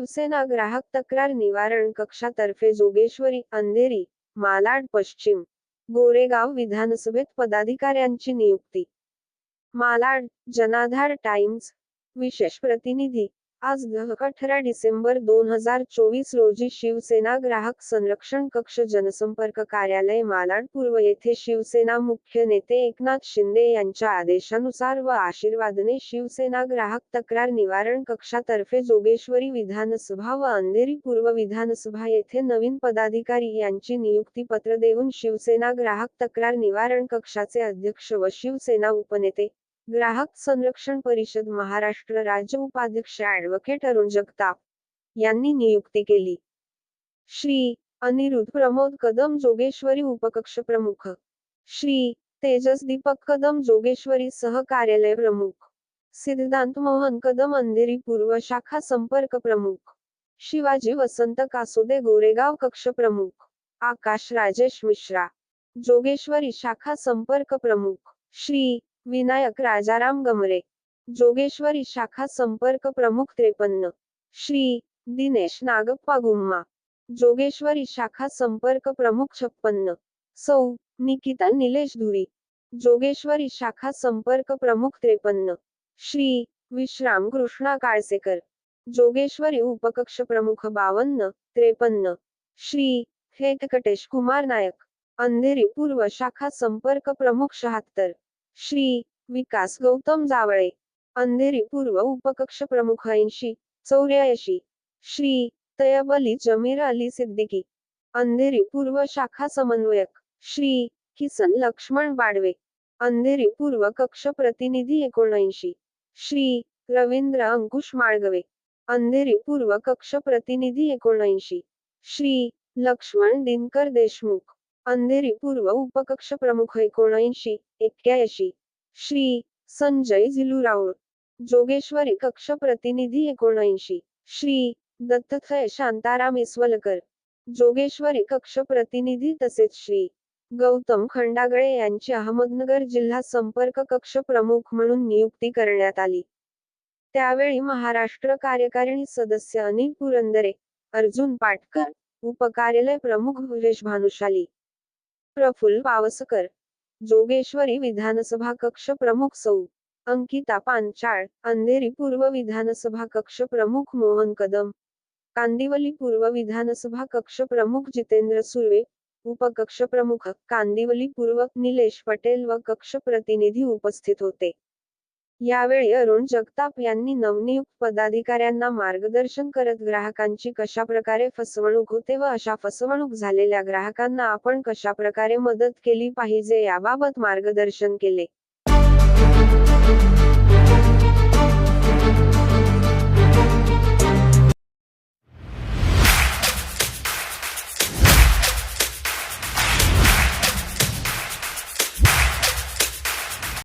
शिवसेना ग्राहक तक्रार निवारण कक्षातर्फे जोगेश्वरी अंधेरी मालाड पश्चिम गोरेगाव विधानसभेत पदाधिकाऱ्यांची नियुक्ती. मालाड जनाधार टाइम्स विशेष प्रतिनिधी आज अठरा डिसेंबर दोन हजार चोवीस रोजी शिवसेना ग्राहक संरक्षण कक्ष जनसंपर्क कार्यालय मालाड पूर्व येथे शिवसेना मुख्य नेते एकनाथ शिंदे यांच्या आदेशानुसार व आशीर्वादने शिवसेना ग्राहक तक्रार निवारण कक्षातर्फे जोगेश्वरी विधानसभा व अंधेरी पूर्व विधानसभा येथे नवीन पदाधिकारी यांची नियुक्ती पत्र देऊन शिवसेना ग्राहक तक्रार निवारण कक्षाचे अध्यक्ष व शिवसेना उपनेते ग्राहक संरक्षण परिषद महाराष्ट्र राज्य उपाध्यक्ष ऍडव्होकेट अरुण जगताप यांनी नियुक्ती केली. श्री अनिरुद्ध प्रमोद कदम जोगेश्वरी उपकक्ष प्रमुख. श्री तेजस दीपक कदम जोगेश्वरी सह कार्यालय प्रमुख. सिद्धांत मोहन कदम अंधेरी पूर्व शाखा संपर्क प्रमुख. शिवाजी वसंत कासोदे गोरेगाव कक्ष प्रमुख. आकाश राजेश मिश्रा. जोगेश्वरी शाखा संपर्क प्रमुख. श्री विनायक राजाराम गमरे जोगेश्वरी शाखा संपर्क प्रमुख त्रेपन्न श्री दिनेश नागप्पा गुम्मा जोगेश्वरी शाखा संपर्क प्रमुख छप्पन्न सौ निकिता निलेश धुरी जोगेश्वरी शाखा संपर्क प्रमुख त्रेपन्न श्री विश्राम कृष्णा काळसेकर जोगेश्वरी उपकक्ष प्रमुख बावन्न त्रेपन्न श्री व्यंकटेश कुमार नायक अंधेरी पूर्व शाखा संपर्क प्रमुख शहात्तर श्री विकास गौतम जावळे अंधेरी पूर्व उपकक्ष प्रमुख ऐंशी चौऱ्याऐंशी श्री तयब अली जमीर अली सिद्दीकी अंधेरी पूर्व शाखा समन्वयक श्री किसन लक्ष्मण बाडवे अंधेरी पूर्व कक्ष प्रतिनिधी एकोणऐंशी श्री रवींद्र अंकुश माळगवे अंधेरी पूर्व कक्ष प्रतिनिधी एकोणऐंशी श्री लक्ष्मण दिनकर देशमुख. अंधेरी पूर्व उपकक्ष प्रमुख एकोणऐंशी एक्क्याऐंशी. श्री. संजय झिलुराऊळ जोगेश्वरी कक्ष प्रतिनिधी एकोणऐंशी. श्री. दत्तथय शांताराम इसवलकर. जोगेश्वरी कक्ष प्रतिनिधी तसेच श्री. गौतम खंडागळे यांची अहमदनगर जिल्हा संपर्क कक्ष प्रमुख म्हणून नियुक्ती करण्यात आली. त्यावेळी महाराष्ट्र कार्यकारिणी सदस्य अनिल पुरंदरे अर्जुन पाटकर उपकार्यालय प्रमुख भुवेश भानुशाली प्रफुल्ल पावसकर. जोगेश्वरी विधानसभा कक्ष प्रमुख सौ. अंकिता पांचाळ अंधेरी पूर्व विधानसभा कक्ष प्रमुख मोहन कदम. कांदिवली पूर्व विधानसभा कक्ष प्रमुख जितेंद्र सुर्वे. उपकक्ष प्रमुख कांदिवली पूर्व निलेश पटेल व कक्ष प्रतिनिधी उपस्थित होते. यावेळी अरुण जगताप यांनी नवनियुक्त पदाधिकाऱ्यांना मार्गदर्शन करत ग्राहकांची कशा प्रकारे फसवणूक होते व अशा फसवणूक झालेल्या ग्राहकांना आपण कशा प्रकारे मदत केली पाहिजे याबाबत मार्गदर्शन केले.